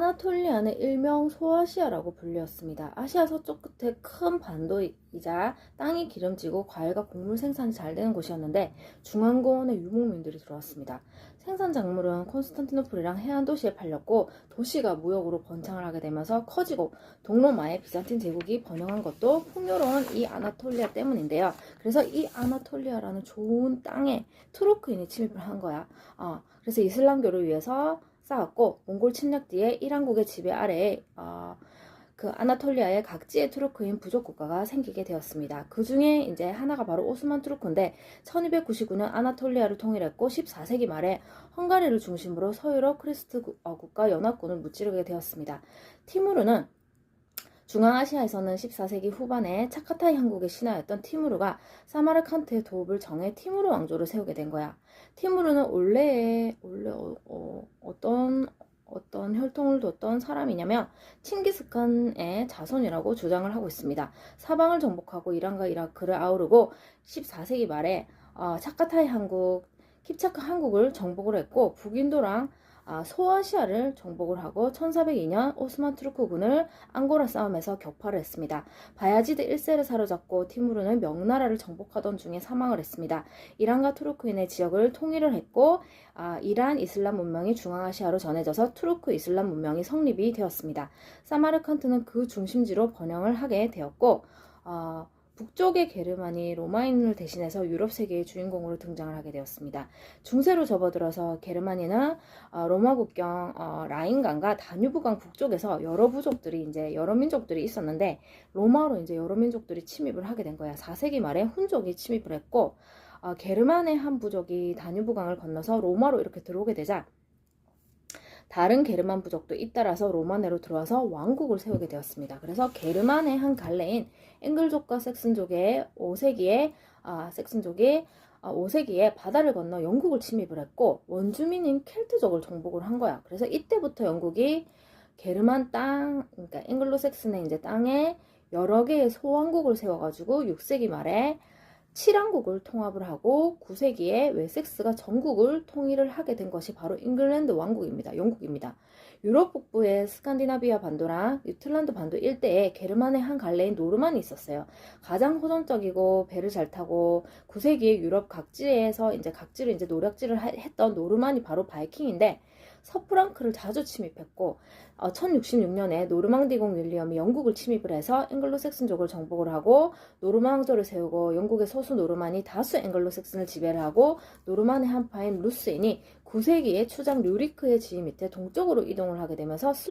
아나톨리아는 일명 소아시아라고 불렸습니다. 아시아 서쪽 끝에 큰 반도이자 땅이 기름지고 과일과 곡물 생산이 잘 되는 곳이었는데 중앙고원에 유목민들이 들어왔습니다. 생산 작물은 콘스탄티노플이랑 해안 도시에 팔렸고 도시가 무역으로 번창을 하게 되면서 커지고 동로마에 비잔틴 제국이 번영한 것도 풍요로운 이 아나톨리아 때문인데요. 그래서 이 아나톨리아라는 좋은 땅에 투르크인이 침입을 한 거야. 어, 그래서 이슬람교를 위해서 쌓았고 몽골 침략 뒤에 이란국의 지배 아래에 어, 그 아나톨리아의 각지의 투르크인 부족 국가가 생기게 되었습니다. 그 중에 이제 하나가 바로 오스만 투르크인데 1299년 아나톨리아를 통일했고 14세기 말에 헝가리를 중심으로 서유럽 크리스트 국- 어, 국가 연합군을 무찌르게 되었습니다. 티무르는 중앙아시아에서는 14세기 후반에 차카타이 한국의 신하였던 티무르가 사마르칸트의 도읍을 정해 티무르 왕조를 세우게 된 거야. 티무르는 원래 원래 어, 혈통을 뒀던 사람이냐면 칭기스칸의 자손이라고 주장을 하고 있습니다. 사방을 정복하고 이란과 이라크를 아우르고 14세기 말에 어, 차카타이 한국, 킵차크 한국을 정복을 했고 북인도랑 아, 소아시아를 정복을 하고 1402년 오스만 투르크군을 앙고라 싸움에서 격파를 했습니다. 바야지드 1세를 사로잡고 티무르는 명나라를 정복하던 중에 사망을 했습니다. 이란과 투르크인의 지역을 통일을 했고 아, 이란 이슬람 문명이 중앙아시아로 전해져서 투르크 이슬람 문명이 성립이 되었습니다. 사마르칸트는 그 중심지로 번영을 하게 되었고 어, 북쪽의 게르만이 로마인을 대신해서 유럽 세계의 주인공으로 등장을 하게 되었습니다. 중세로 접어들어서 게르만이는 어, 로마 국경 어, 라인강과 다뉴브강 북쪽에서 여러 부족들이 이제 여러 민족들이 있었는데 로마로 이제 여러 민족들이 침입을 하게 된 거야. 4세기 말에 훈족이 침입을 했고 어, 게르만의 한 부족이 다뉴브강을 건너서 로마로 이렇게 들어오게 되자 다른 게르만 부족도 잇따라서 로마네로 들어와서 왕국을 세우게 되었습니다. 그래서 게르만의 한 갈래인 앵글족과 섹슨족의 5세기에 아, 섹슨족이 아, 5세기에 바다를 건너 영국을 침입을 했고 원주민인 켈트족을 정복을 한 거야. 그래서 이때부터 영국이 게르만 땅, 그러니까 앵글로색슨의 이제 땅에 여러 개의 소왕국을 세워가지고 6세기 말에 7왕국을 통합을 하고 9세기에 웨섹스가 전국을 통일을 하게 된 것이 바로 잉글랜드 왕국입니다. 영국입니다. 유럽 북부의 스칸디나비아 반도랑 유틀란드 반도 일대에 게르만의 한 갈래인 노르만이 있었어요. 가장 호전적이고 배를 잘 타고 9세기에 유럽 각지에서 이제 각지를 이제 노략질을 하- 했던 노르만이 바로 바이킹인데 서프랑크를 자주 침입했고 어, 1066년에 노르망디공 윌리엄이 영국을 침입을 해서 앵글로색슨족을 정복을 하고 노르만 왕조를 세우고 영국의 소수 노르만이 다수 앵글로색슨을 지배를 하고 노르만의 한파인 루스인이 9세기에 추장 류리크의 지휘 밑에 동쪽으로 이동을 하게 되면서